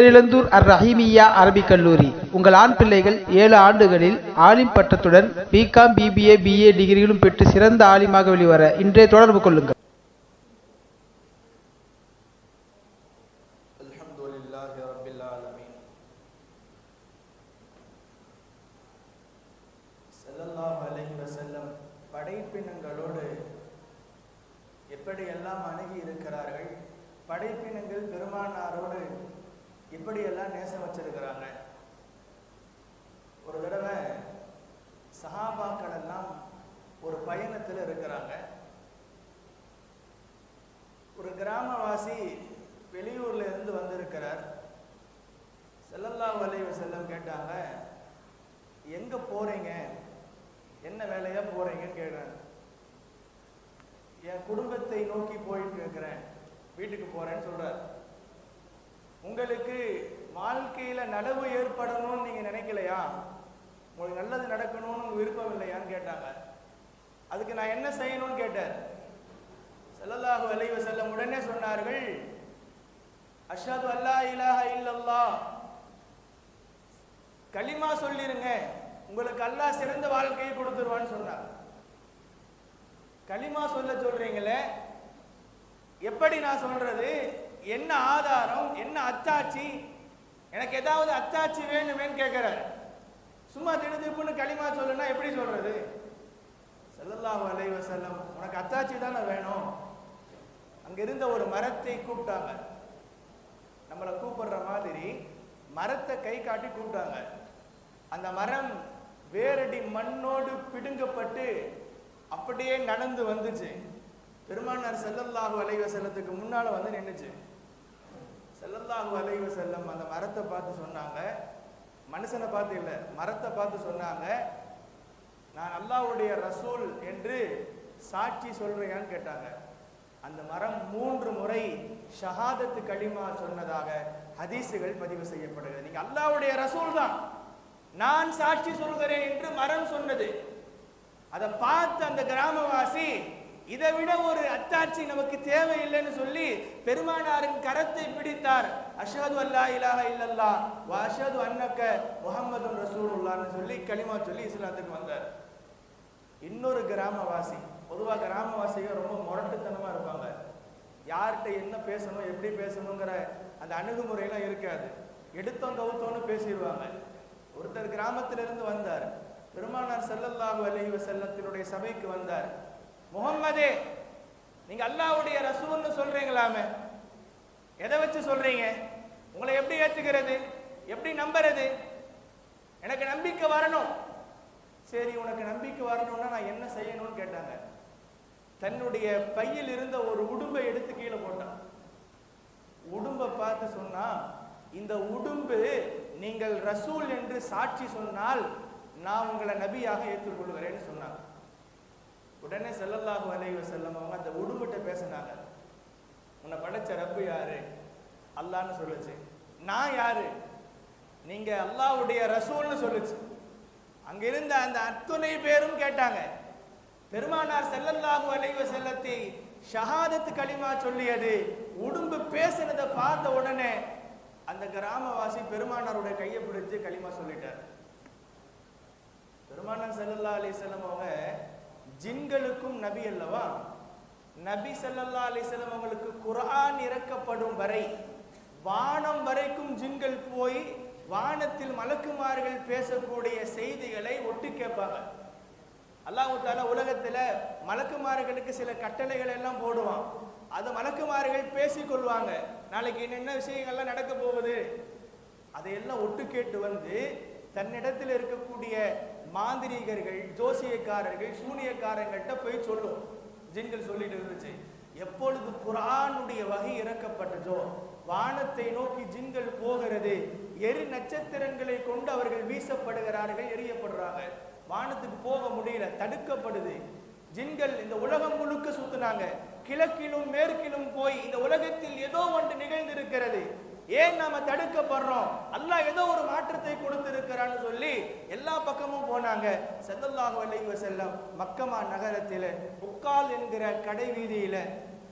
பேரிழந்தூர் அர் ரஹீமியா அரபிக் கல்லூரி. உங்கள் ஆண் பிள்ளைகள் ஏழு ஆண்டுகளில் ஆலிம் பட்டத்துடன் பிகாம் பிபிஏ பிஏ டிகிரிகளும் பெற்று சிறந்த ஆலிமாக வெளிவர இன்றைய தொடர்பு கொள்ளுங்கள். படைப்பினங்களோடு எப்படியெல்லாம் அணுகி இருக்கிறார்கள் படைப்பினங்கள் பெருமானாரோடு இப்படியெல்லாம் நேசம் வச்சிருக்கிறாங்க. ஒரு தடவை சஹாபாக்கள் எல்லாம் ஒரு பயணத்தில் இருக்கிறாங்க. ஒரு கிராமவாசி வெளியூர்ல இருந்து வந்திருக்கிறார். செல்லல்லா அலைஹி செல்லம் கேட்டாங்க எங்க போறீங்க? என்ன வேலையா போறீங்கன்னு கேட்டாங்க என் குடும்பத்தை நோக்கி போயிட்டு இருக்கிறேன். வீட்டுக்கு போறேன்னு சொல்றாரு. உங்களுக்கு வாழ்க்கையில நலவு ஏற்படணும்னு நீங்க நினைக்கலையா? உங்களுக்கு நல்லது நடக்கணும்னு விருப்பம் இல்லையான்னு கேட்டாங்க. அதுக்கு நான் என்ன செய்யணும்னு கேட்டார் ஸல்லல்லாஹு விளைவு வஸல்லம் உடனே சொன்னார்கள் அஷாது அல்லா இலாஹ இல்லல்லா கலிமா சொல்லிருங்க உங்களுக்கு அல்லாஹ் சிறந்த வாழ்க்கையை கொடுத்துருவான்னு சொன்னார். களிமா சொல்ல சொல்றீங்களே எப்படி நான் சொல்றது? என்ன ஆதாரம் என்ன அத்தாட்சி? எனக்கு ஏதாவது அத்தாட்சி வேணுமேன்னு கேட்குறாரு. சும்மா திடுதிப்புன்னு களிமா சொல்லுன்னா எப்படி சொல்றது? செல்லல்லா வலை வசல்லம் உனக்கு அத்தாட்சி தானே வேணும். அங்க இருந்த ஒரு மரத்தை கூப்பிட்டாங்க. நம்மளை கூப்பிடுற மாதிரி மரத்தை கை காட்டி கூப்பிட்டாங்க. அந்த மரம் வேரடி மண்ணோடு பிடுங்கப்பட்டு அப்படியே நடந்து வந்துச்சு. பெருமானார் செல்லல்லாஹு வலைவ செல்லத்துக்கு முன்னால வந்து நின்றுச்சு ஸல்லல்லாஹு அலைவ செல்லம் அந்த மரத்தை பார்த்து சொன்னாங்க. மனுஷனை பார்த்து இல்லை மரத்தை பார்த்து சொன்னாங்க. நான் அல்லாவுடைய ரசூல் என்று சாட்சி சொல்றியான்னு கேட்டாங்க. அந்த மரம் மூன்று முறை ஷஹாதத்து களிமா சொன்னதாக ஹதீஸுகள் பதிவு செய்யப்படுகிறது. நீங்க அல்லாஹ்வுடைய ரசூல் தான். நான் சாட்சி சொல்கிறேன் என்று மரம் சொன்னது. அதை பார்த்து அந்த கிராமவாசி இதை விட ஒரு அத்தாட்சி நமக்கு தேவையில்லைன்னு சொல்லி பெருமானாரின் கரத்தை பிடித்தார். அஷது அல்லா இலாஹ இல்லல்லா வ அஷஹது அன்னக்க முகமது ரசூலுல்லான்னு சொல்லி களிமா சொல்லி இஸ்லாத்துக்கு வந்தார். இன்னொரு கிராமவாசி பொதுவாக கிராமவாசிகள் ரொம்ப முரட்டுத்தனமாக இருப்பாங்க. யார்கிட்ட என்ன பேசணும் எப்படி பேசணுங்கிற அந்த அணுகுமுறையெல்லாம் இருக்காது. எடுத்தோம் கவுத்தோன்னு பேசிடுவாங்க. ஒருத்தர் கிராமத்திலிருந்து வந்தார். பெருமானார் செல்லல்லாஹு அலைஹி செல்லத்தினுடைய சபைக்கு வந்தார். முகம்மதே நீங்க அல்லாவுடைய ரசூல்னு சொல்றீங்களாமே? எதை வச்சு சொல்றீங்க? உங்களை எப்படி ஏத்துக்கிறது? எப்படி நம்புறது? எனக்கு நம்பிக்கை வரணும். சரி உனக்கு நம்பிக்கை வரணும்னா நான் என்ன செய்யணும்னு கேட்டாங்க. தன்னுடைய பையில் இருந்த ஒரு உடும்பை எடுத்து கீழே போட்டான். உடும்பை பார்த்து சொன்னா இந்த உடும்பு நீங்கள் ரசூல் என்று சாட்சி சொன்னால் நான் உங்களை நபியாக ஏற்றுக்கொள்கிறேன்னு சொன்னாங்க. உடனே செல்லல்லாஹு அலைவ செல்லம் அவங்க அந்த உடும்பிட்ட பேசினாங்க. உன்னை படைச்ச ரப்பு யாரு? அல்லாஹ்னு சொல்லுச்சு. நான் யாரு? நீங்க அல்லாஹ்வுடைய ரசூல்னு சொல்லுச்சு. அங்க இருந்த அந்த அத்துணை பேரும் கேட்டாங்க. பெருமானார் செல்லல்லாஹு அலைவ செல்லத்தை ஷஹாதத் களிமா சொல்லியது. உடும்பு பேசினதை பார்த்த உடனே அந்த கிராமவாசி பெருமானாருடைய கையை பிடிச்சு களிமா சொல்லிட்டார். பெருமானார் செல்லல்லா அலி செல்லம் அவங்க ஜின்களுக்கும் நபி அல்லவா? நபி ஸல்லல்லாஹு அலைஹி அவங்களுக்கு குரான் இறக்கப்படும் வரை வானம் வரைக்கும் ஜின்கள் போய் வானத்தில் மலக்குமார்கள் பேசக்கூடிய செய்திகளை ஒட்டு கேட்பாங்க. அல்லாஹ் தாலா உலகத்துல மலக்குமார்களுக்கு சில கட்டளைகள் எல்லாம் போடுவான். அது மலக்குமார்கள் பேசிக்கொள்வாங்க நாளைக்கு என்னென்ன விஷயங்கள்லாம் நடக்க போகுது? அதையெல்லாம் ஒட்டு கேட்டு வந்து தன்னிடத்தில் இருக்கக்கூடிய மாந்திரீகர்கள் ஜோசியக்காரர்கள் சூனியக்காரங்கள்ட்ட போய் சொல்லும். ஜின்கள் சொல்லிட்டு இருந்துச்சு எப்பொழுது குரானுடைய வகை இறக்கப்பட்டதோ வானத்தை நோக்கி ஜின்கள் போகிறது எரி நட்சத்திரங்களை கொண்டு அவர்கள் வீசப்படுகிறார்கள் எரியப்படுறாங்க வானத்துக்கு போக முடியல தடுக்கப்படுது. ஜின்கள் இந்த உலகம் முழுக்க சுத்துனாங்க. கிழக்கிலும் மேற்கிலும் போய் இந்த உலகத்தில் ஏதோ ஒன்று நிகழ்ந்திருக்கிறது. ஏன் நாம தடுக்கப்படுறோம்? அல்லாஹ் ஏதோ ஒரு மாற்றத்தை கொடுத்திருக்கிறான்னு சொல்லி எல்லா பக்கமும் போனாங்க. ஸல்லல்லாஹு அலைஹி செல்லம் மக்கமா நகரத்தில் புக்கால் என்கிற கடை வீதியில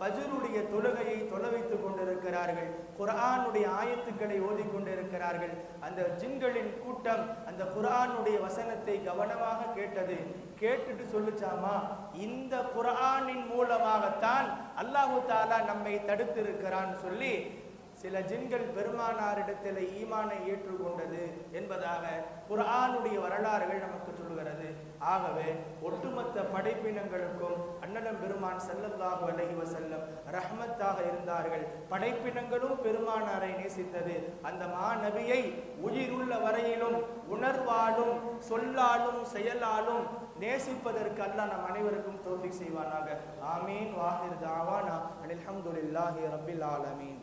பஜருடைய தொழுகையை தொலைவைத்துக் கொண்டிருக்கிறார்கள். குரானுடைய ஆயத்துக்களை ஓதிக் கொண்டிருக்கிறார்கள். அந்த ஜின்களின் கூட்டம் அந்த குரானுடைய வசனத்தை கவனமாக கேட்டது. கேட்டுட்டு சொல்லுச்சாமா? இந்த குரானின் மூலமாகத்தான் அல்லாஹு தாலா நம்மை தடுத்திருக்கிறான்னு சொல்லி சில ஜின்கள் பெருமானாரிடத்தில் ஈமானை ஏற்றுக்கொண்டது என்பதாக குரானுடைய வரலாறுகள் நமக்கு சொல்லுகிறது. ஆகவே ஒட்டுமொத்த படைப்பினங்களுக்கும் அண்ணலம் பெருமான் செல்லந்தாக விலகி வஸல்லம் ரஹமத்தாக இருந்தார்கள். படைப்பினங்களும் பெருமானாரை நேசித்தது. அந்த மாநபியை உயிருள்ள வரையிலும் உணர்வாலும் சொல்லாலும் செயலாலும் நேசிப்பதற்கு அல்லாஹ் நம் அனைவருக்கும் தோல்வி செய்வானாக. ஆமீன். வாஹிர் தாவானா. அனில் அஹமதுல்லாஹி ரபில் ஆலமீன்.